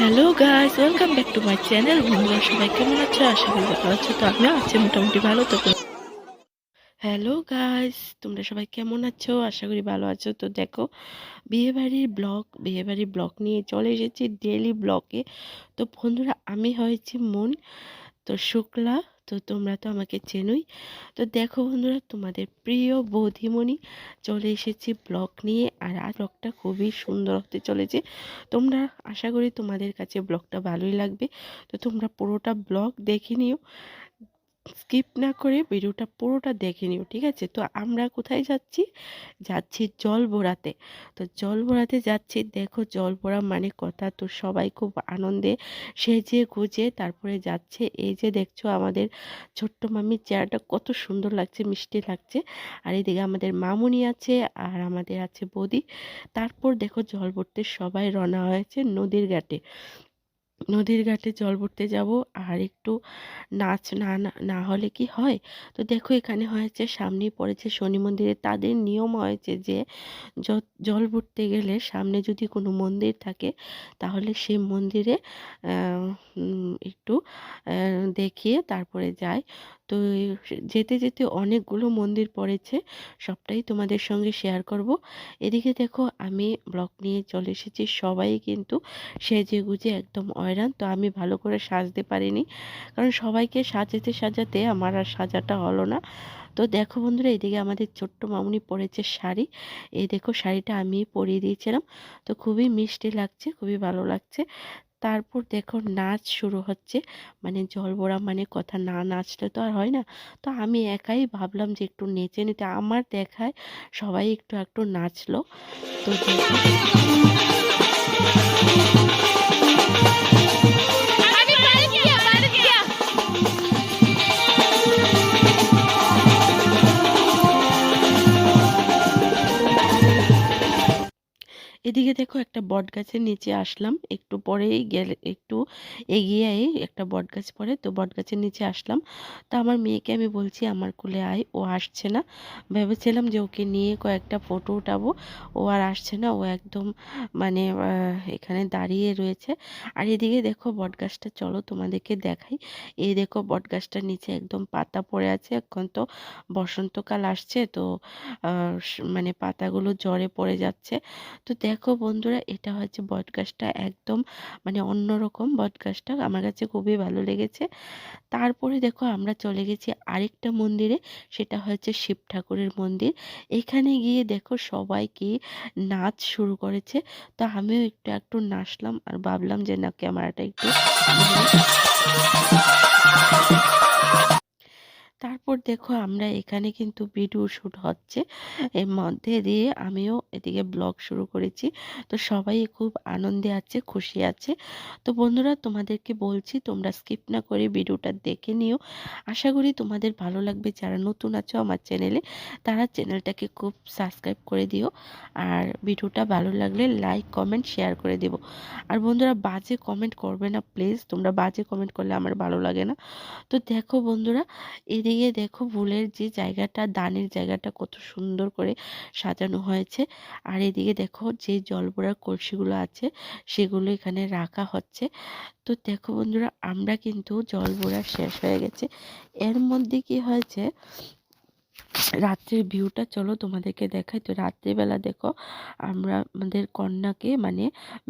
Hello guys welcome back to my channel বন্ধুরা, সবাই কেমন আছো? আশা করি ভালো আছো, তো আমিও আছি মোটামুটি ভালো, তো হ্যালো গাইস তোমরা সবাই কেমন আছো? আশা করি ভালো আছো। তো দেখো, বিয়েবাড়ির ব্লগ বিয়েবাড়ির ব্লগ নিয়ে চলে এসেছি ডেলি ব্লগে তো বন্ধুরা, আমি হয়েছি মন, তো শুক্লা তো তোমরা তো আমাকে চেনোই। তো দেখো বন্ধুরা, তোমাদের প্রিয় বৌদিমণি চলে এসেছি ব্লগ নিয়ে, আর আজ ব্লগটা খুবই সুন্দর হতে চলেছে। তোমরা আশা করি তোমাদের কাছে ব্লগটা ভালোই লাগবে। তো তোমরা পুরোটা ব্লগ দেখে নিও। স্কিপ না করে ভিডিওটা পুরোটা দেখে নিও, ঠিক আছে? তো আমরা কোথায় যাচ্ছি? যাচ্ছি জল ভরাতে তো জল ভরাতে যাচ্ছি। দেখো জল ভরা মানে কথা। তো সবাই খুব আনন্দে সেজে গুজে তারপরে যাচ্ছে। এই যে দেখছ আমাদের ছোট্ট মামির চেহারাটা কত সুন্দর লাগছে, মিষ্টি লাগছে। আর এদিকে আমাদের মামুনি আছে আর আমাদের আছে বৌদি। তারপর দেখো জল ভরতে সবাই রওনা হয়েছে নদীর ঘাটে। নদীর ঘাটে জল ভরতে যাব আর একটু নাচ না, না- হলে কি হয়? তো দেখো এখানে হয়েছে, সামনেই পড়েছে শনি মন্দিরে। তাদের নিয়ম হয়েছে যে জল ভরতে গেলে সামনে যদি কোনো মন্দির থাকে, তাহলে সেই মন্দিরে একটু দেখিয়ে তারপরে যায়। তো যেতে যেতে অনেকগুলো মন্দির পড়েছে, সবটাই তোমাদের সঙ্গে শেয়ার করব। এদিকে দেখো আমি ব্লগ নিয়ে চলে এসেছি, সবাই কিন্তু সেজে গুজে একদম অয়রান, তো আমি ভালো করে সাজতে পারিনি। কারণ সবাইকে সাজাতে সাজাতে আমার আর সাজাটা হলো না। তো দেখো বন্ধুরা, এদিকে আমাদের ছোট্ট মামুনি পরেছে শাড়ি। এই দেখো শাড়িটা আমি পরিয়ে দিয়েছিলাম, তো খুবই মিষ্টি লাগছে, খুবই ভালো লাগছে। তারপর দেখো নাচ শুরু হচ্ছে। মানে জল ভরা মানে কথা না নাচলে তো আর হয় না। তো আমি একাই ভাবলাম যে একটু নেচে নিতে। আমার দেখায় সবাই একটু একটু নাচলো। তো এদিকে দেখো একটা বট গাছের নিচে আসলাম। একটু পরেই গেলে, একটু এগিয়ে একটা বট গাছ পড়ে, তো বট গাছের নিচে আসলাম। তো আমার মেয়েকে আমি বলছি, আমার কোলে আয়, ও আসছে না। ভেবেছিলাম যে ওকে নিয়ে কয়েকটা ফটো উঠাবো, ও আর আসছে না, ও একদম মানে এখানে দাঁড়িয়ে রয়েছে। আর এদিকে দেখো বট গাছটা চলো তোমাদেরকে দেখাই। এই দেখো বট গাছটার নিচে একদম পাতা পড়ে আছে, এখন তো বসন্তকাল আসছে, তো মানে পাতাগুলো জ্বরে পড়ে যাচ্ছে। তো দেখো বন্ধুরা, এটা হচ্ছে বটগাছটা একদম মানে অন্যরকম বটগাছটা আমার কাছে খুবই ভালো লেগেছে। তারপরে দেখো আমরা চলে গেছি আরেকটা মন্দিরে, সেটা হচ্ছে শিব ঠাকুরের মন্দির। এখানে গিয়ে দেখো সবাই কি নাচ শুরু করেছে। তো আমিও একটু একটু নাচলাম আর ভাবলাম যে না, ক্যামেরাটা একটু তারপর দেখো আমরা এখানে কিন্তু ভিডিও শ্যুট হচ্ছে। এর মধ্যে দিয়ে আমিও এদিকে ব্লগ শুরু করেছি। তো সবাই খুব আনন্দে আছে, খুশি আছে। তো বন্ধুরা তোমাদেরকে বলছি, তোমরা স্কিপ না করে ভিডিওটা দেখে নিও। আশা করি তোমাদের ভালো লাগবে। যারা নতুন আছো আমার চ্যানেলে, তারা চ্যানেলটাকে খুব সাবস্ক্রাইব করে দিও। আর ভিডিওটা ভালো লাগলে লাইক, কমেন্ট, শেয়ার করে দেবো। আর বন্ধুরা বাজে কমেন্ট করবে না, প্লিজ। তোমরা বাজে কমেন্ট করলে আমার ভালো লাগে না। তো দেখো বন্ধুরা এদিকে দেখো ভুলের যে জায়গাটা, দানের জায়গাটা কত সুন্দর করে সাজানো হয়েছে। আর এদিকে দেখো যে জলভরার কলসিগুলো আছে, সেগুলো এখানে রাখা হচ্ছে। তো দেখো বন্ধুরা, আমরা কিন্তু জল ভরা শেষ হয়ে গেছে। এর মধ্যে কি হয়েছে, রাত্রের ভিউটা চলো তোমাদেরকে দেখাই। তো রাত্রিবেলা দেখো, আমরা আমাদের কন্যাকে মানে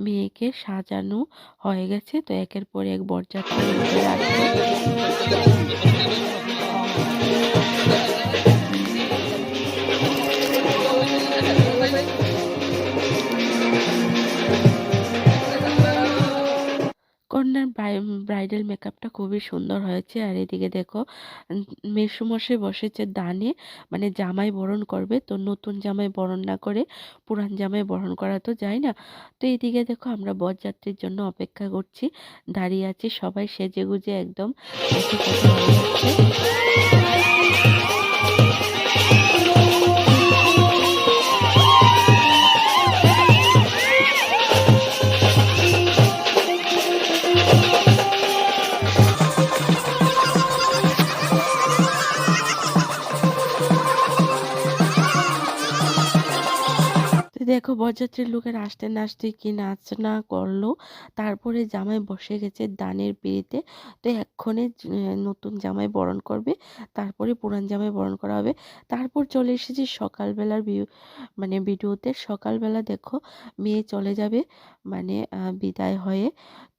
মেয়েকে সাজানো হয়ে গেছে। তো একের পর এক বরযাত্রী Thank you. ব্রাইডাল মেকআপটা খুবই সুন্দর হয়েছে। আর এদিকে দেখো মেসুমশে বসেছে দানে মানে জামাই বরণ করবে। তো নতুন জামাই বরণ না করে পুরান জামাই বরণ করা তো যায় না। তো এদিকে দেখো, আমরা বরযাত্রীর জন্য অপেক্ষা করছি। দাঁড়িয়ে আছি সবাই সেজে গুজে একদম। দেখো বরযাত্রীর লোকের আসতে নাচতে কি নাচ না করল? তারপরে জামাই বসে গেছে দানের পিড়িতে তো এক্ষণে নতুন জামাই বরণ করবে। তারপরে পুরান জামাই বরণ করা হবে। তারপর চলে এসেছি সকালবেলার মানে ভিডিওতে। সকালবেলা দেখো মেয়ে চলে যাবে মানে বিদায় হয়ে।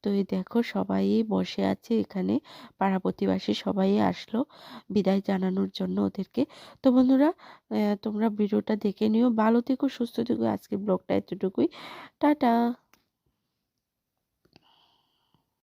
তো এই দেখো সবাই বসে আছে এখানে। পাড়া প্রতিবাসী সবাই আসলো বিদায় জানানোর জন্য ওদেরকে। তো বন্ধুরা তোমরা ভিডিওটা দেখে নিও। ভালো থেকো, সুস্থ থেকো। আজকে ব্লগটা এতটুকুই। টাটা।